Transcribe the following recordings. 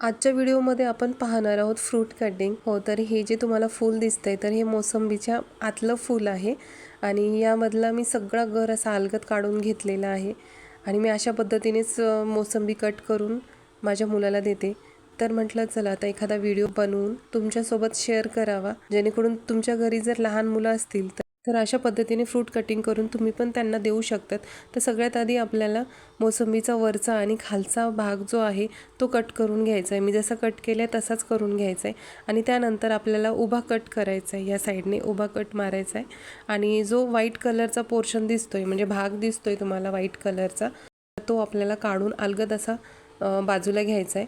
आजच्या व्हिडिओमध्ये आपण पाहणार आहोत फ्रूट कटिंग हो तर हे जे तुम्हाला फूल दिसतंय तर हे मोसंबीच्या आतलं फूल आहे. आणि यामधला मी सगळा घर असा अलगत काढून घेतलेला आहे. आणि मी अशा पद्धतीनेच मोसंबी कट करून माझ्या मुलाला देते. तर म्हटलं चला आता एखादा व्हिडिओ बनवून तुमच्यासोबत शेअर करावा. जेणेकरून तुमच्या घरी जर लहान मुलं असतील तर तर अशा पद्धतीने फ्रूट कटिंग करून तुम्ही पण त्यांना देऊ शकतात. तर सगळ्यात आधी आपल्याला मोसंबीचा वरचा आणि खालचा भाग जो आहे तो कट करून घ्यायचा आहे मी जसा कट केला आहे तसाच करून घ्यायचा आहे आणि त्यानंतर आपल्याला उभा कट करायचा आहे या साईडने उभा कट मारायचा आहे आणि जो व्हाईट कलरचा पोर्शन दिसतोय म्हणजे भाग दिसतोय तुम्हाला व्हाईट कलरचा तो आपल्याला काढून अलगद असा बाजूला घ्यायचा आहे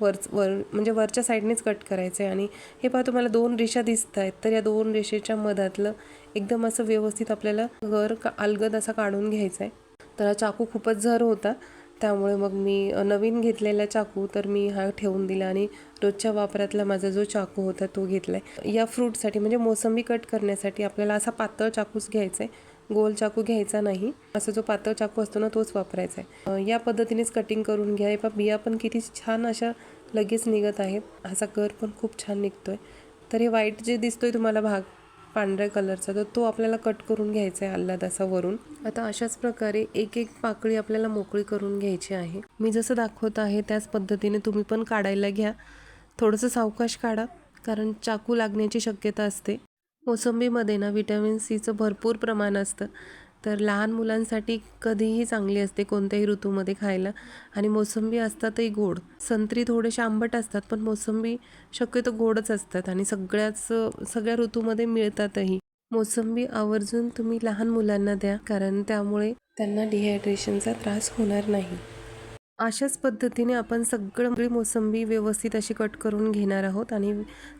वर वर म्हणजे वरच्या साईडनेच कट करायचं आहे आणि हे पहा तुम्हाला दोन रेषा दिसत आहेत तर या दोन रेषेच्या मधातलं एकदम असं व्यवस्थित आपल्याला घर का अलगद असा काढून घ्यायचा आहे तर हा चाकू खूपच झर होता त्यामुळे मग मी नवीन घेतलेला चाकू तर मी हा ठेवून दिला. आणि रोजच्या वापरातला माझा जो चाकू होता तो घेतला आहे या फ्रूटसाठी म्हणजे मोसंबी कट करण्यासाठी आपल्याला असा पातळ चाकूच घ्यायचा आहे गोल चाकू घ्यायचा नाही. असा जो पातळ चाकू असतो ना तोच वापरायचा आहे. या पद्धतीनेच कटिंग करून घ्या. हे बिया पण किती छान अशा लगेच निघत आहेत. असा कर पण खूप छान निघतो आहे तर हे व्हाईट जे दिसतोय तुम्हाला भाग पांढऱ्या कलरचा तर तो आपल्याला कट करून घ्यायचा आहे आल्हाद असा वरून. आता अशाच प्रकारे एक एक पाकळी आपल्याला मोकळी करून घ्यायची आहे. मी जसं दाखवत आहे त्याच पद्धतीने तुम्ही पण काढायला घ्या. थोडंसं सावकाश काढा कारण चाकू लागण्याची शक्यता असते. मोसंबीमध्ये ना विटॅमिन सीचं भरपूर प्रमाण असतं. तर लहान मुलांसाठी कधीही चांगली असते कोणत्याही ऋतूमध्ये खायला. आणि मोसंबी असतातही गोड. संत्री थोडेसे आंबट असतात पण मोसंबी शक्यतो गोडच असतात आणि सगळ्याच सगळ्या ऋतूमध्ये मिळतातही. मोसंबी आवर्जून तुम्ही लहान मुलांना द्या कारण त्यामुळे त्यांना डिहायड्रेशनचा त्रास होणार नाही. अशाच पद्धतीने आपण सगळं सगळी मोसंबी व्यवस्थित अशी कट करून घेणार आहोत आणि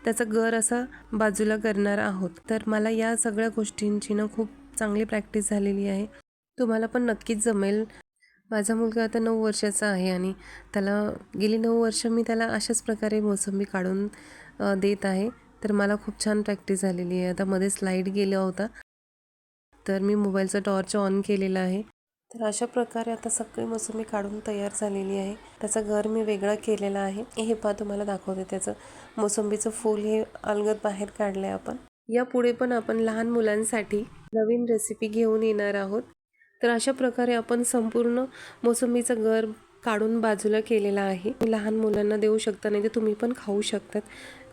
त्याचा गर असा बाजूला करणार आहोत. तर मला या सगळ्या गोष्टींची ना खूप चांगली प्रॅक्टिस झालेली आहे. तुम्हाला पण नक्कीच जमेल. माझा मुलगा आता नऊ वर्षाचा आहे आणि त्याला गेली नऊ वर्ष मी त्याला अशाच प्रकारे मोसंबी काढून देत आहे. तर मला खूप छान प्रॅक्टिस झालेली आहे. आता मध्ये स्लाईड गेला होता. तर मी मोबाईलचा टॉर्च ऑन केलेला आहे. तर अशा प्रकारे आता सगळी मोसंबी काढून तयार झालेली आहे. त्याचा घर मी वेगळा केलेला आहे. हे पहा तुम्हाला दाखवते त्याचं मोसंबीचं फूल. हे अलगद बाहेर काढलं आहे आपण. यापुढे पण आपण लहान मुलांसाठी नवीन रेसिपी घेऊन येणार आहोत. तर अशा प्रकारे आपण संपूर्ण मोसंबीचं घर काढून बाजूला केलेला आहे. लहान मुलांना देऊ शकता नाही तर तुम्ही पण खाऊ शकतात.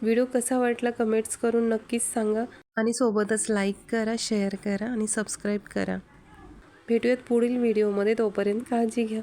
व्हिडिओ कसा वाटला कमेंट्स करून नक्कीच सांगा. आणि सोबतच लाईक करा शेअर करा आणि सबस्क्राईब करा. भेटूयात पुढील व्हिडिओमध्ये तोपर्यंत काळजी घ्या.